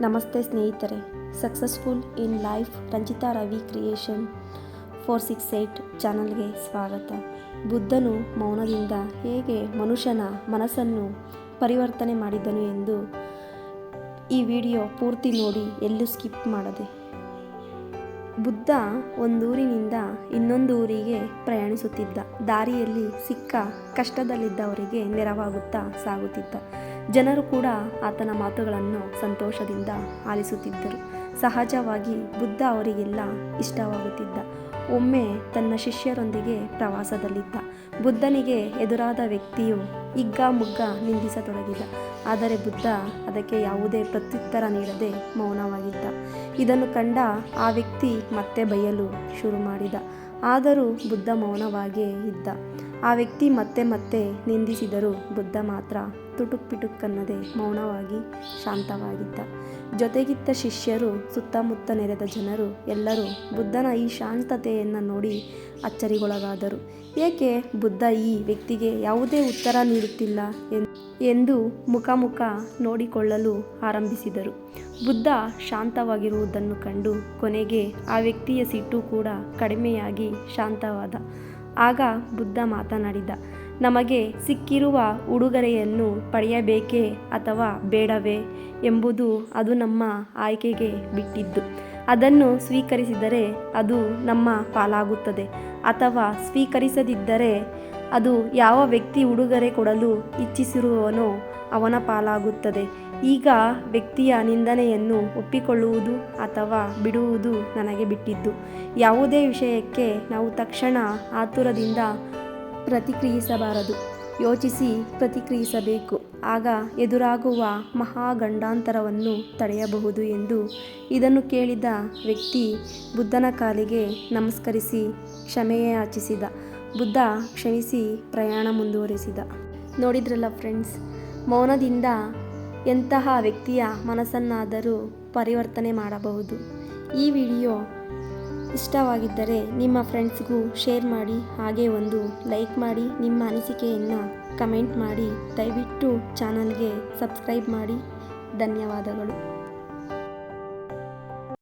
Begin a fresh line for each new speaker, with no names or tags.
ನಮಸ್ತೆ ಸ್ನೇಹಿತರೆ. Successful in life Ranjitha Ravi creation four six eight ಚಾನಲ್ಗೆ ಸ್ವಾಗತ. ಬುದ್ಧನು ಮೌನದಿಂದ ಹೇಗೆ ಮನುಷ್ಯನ ಮನಸ್ಸನ್ನು ಪರಿವರ್ತನೆ ಮಾಡಿದನು ಎಂದು ಈ ವಿಡಿಯೋ ಪೂರ್ತಿ ನೋಡಿ, ಎಲ್ಲೂ ಸ್ಕಿಪ್ ಮಾಡದೆ. ಬುದ್ಧ ಒಂದೂರಿನಿಂದ ಇನ್ನೊಂದು ಊರಿಗೆ ಪ್ರಯಾಣಿಸುತ್ತಿದ್ದ. ದಾರಿಯಲ್ಲಿ ಸಿಕ್ಕ ಕಷ್ಟದಲ್ಲಿದ್ದವರಿಗೆ ನೆರವಾಗುತ್ತಾ ಸಾಗುತ್ತಿದ್ದ. ಜನರು ಕೂಡ ಆತನ ಮಾತುಗಳನ್ನು ಸಂತೋಷದಿಂದ ಆಲಿಸುತ್ತಿದ್ದರು. ಸಹಜವಾಗಿ ಬುದ್ಧ ಅವರಿಗೆಲ್ಲ ಇಷ್ಟವಾಗುತ್ತಿದ್ದ. ಒಮ್ಮೆ ತನ್ನ ಶಿಷ್ಯರೊಂದಿಗೆ ಪ್ರವಾಸದಲ್ಲಿದ್ದ. ಬುದ್ಧನಿಗೆ ಎದುರಾದ ವ್ಯಕ್ತಿಯು ಇಗ್ಗ ಮುಗ್ಗ ನಿಂದಿಸತೊಡಗಿದ. ಆದರೆ ಬುದ್ಧ ಅದಕ್ಕೆ ಯಾವುದೇ ಪ್ರತ್ಯುತ್ತರ ನೀಡದೆ ಮೌನವಾಗಿದ್ದ. ಇದನ್ನು ಕಂಡ ಆ ವ್ಯಕ್ತಿ ಮತ್ತೆ ಬಯಲು ಶುರು ಮಾಡಿದ ಆದರೂ ಬುದ್ಧ ಮೌನವಾಗಿಯೇ ಇದ್ದ. ಆ ವ್ಯಕ್ತಿ ಮತ್ತೆ ಮತ್ತೆ ನಿಂದಿಸಿದರೂ ಬುದ್ಧ ಮಾತ್ರ ತುಟುಕ್ ಪಿಟುಕ್ಕನ್ನದೆ ಮೌನವಾಗಿ ಶಾಂತವಾಗಿದ್ದ. ಜೊತೆಗಿದ್ದ ಶಿಷ್ಯರು, ಸುತ್ತಮುತ್ತ ನೆರೆದ ಜನರು ಎಲ್ಲರೂ ಬುದ್ಧನ ಈ ಶಾಂತತೆಯನ್ನು ನೋಡಿ ಅಚ್ಚರಿಗೊಳಗಾದರು. ಏಕೆ ಬುದ್ಧ ಈ ವ್ಯಕ್ತಿಗೆ ಯಾವುದೇ ಉತ್ತರ ನೀಡುತ್ತಿಲ್ಲ ಎಂದು ಮುಖಮುಖ ನೋಡಿಕೊಳ್ಳಲು ಆರಂಭಿಸಿದರು. ಬುದ್ಧ ಶಾಂತವಾಗಿರುವುದನ್ನು ಕಂಡು ಕೊನೆಗೆ ಆ ವ್ಯಕ್ತಿಯ ಸಿಟ್ಟು ಕೂಡ ಕಡಿಮೆಯಾಗಿ ಶಾಂತವಾದ. ಆಗ ಬುದ್ಧ ಮಾತನಾಡಿದ, ನಮಗೆ ಸಿಕ್ಕಿರುವ ಉಡುಗೊರೆಯನ್ನು ಪಡೆಯಬೇಕೇ ಅಥವಾ ಬೇಡವೇ ಎಂಬುದು ಅದು ನಮ್ಮ ಆಯ್ಕೆಗೆ ಬಿಟ್ಟಿದ್ದು. ಅದನ್ನು ಸ್ವೀಕರಿಸಿದರೆ ಅದು ನಮ್ಮ ಪಾಲಾಗುತ್ತದೆ. ಅಥವಾ ಸ್ವೀಕರಿಸದಿದ್ದರೆ ಅದು ಯಾವ ವ್ಯಕ್ತಿ ಉಡುಗೊರೆ ಕೊಡಲು ಇಚ್ಛಿಸಿರುವವನೋ ಅವನ ಪಾಲಾಗುತ್ತದೆ. ಈಗ ವ್ಯಕ್ತಿಯ ನಿಂದನೆಯನ್ನು ಒಪ್ಪಿಕೊಳ್ಳುವುದು ಅಥವಾ ಬಿಡುವುದು ನನಗೆ ಬಿಟ್ಟಿದ್ದು. ಯಾವುದೇ ವಿಷಯಕ್ಕೆ ನಾವು ತಕ್ಷಣ ಆತುರದಿಂದ ಪ್ರತಿಕ್ರಿಯಿಸಬಾರದು. ಯೋಚಿಸಿ ಪ್ರತಿಕ್ರಿಯಿಸಬೇಕು. ಆಗ ಎದುರಾಗುವ ಮಹಾಗಂಡಾಂತರವನ್ನು ತಡೆಯಬಹುದು ಎಂದು ಇದನ್ನು ಕೇಳಿದ ವ್ಯಕ್ತಿ ಬುದ್ಧನ ಕಾಲಿಗೆ ನಮಸ್ಕರಿಸಿ ಕ್ಷಮೆಯಾಚಿಸಿದ ಬುದ್ಧ ಕ್ಷಮಿಸಿ ಪ್ರಯಾಣ ಮುಂದುವರಿಸಿದ. ನೋಡಿದ್ರಲ್ಲ ಫ್ರೆಂಡ್ಸ್, ಮೌನದಿಂದ ಎಂತಹ ವ್ಯಕ್ತಿಯ ಮನಸ್ಸನ್ನಾದರೂ ಪರಿವರ್ತನೆ ಮಾಡಬಹುದು. ಈ ವಿಡಿಯೋ ಇಷ್ಟವಾಗಿದ್ದರೆ ನಿಮ್ಮ ಫ್ರೆಂಡ್ಸ್ಗೂ ಶೇರ್ ಮಾಡಿ, ಹಾಗೆ ಒಂದು ಲೈಕ್ ಮಾಡಿ, ನಿಮ್ಮ ಅನಿಸಿಕೆಯನ್ನು ಕಮೆಂಟ್ ಮಾಡಿ. ದಯವಿಟ್ಟು ಚಾನಲ್ಗೆ ಸಬ್ಸ್ಕ್ರೈಬ್ ಮಾಡಿ. ಧನ್ಯವಾದಗಳು.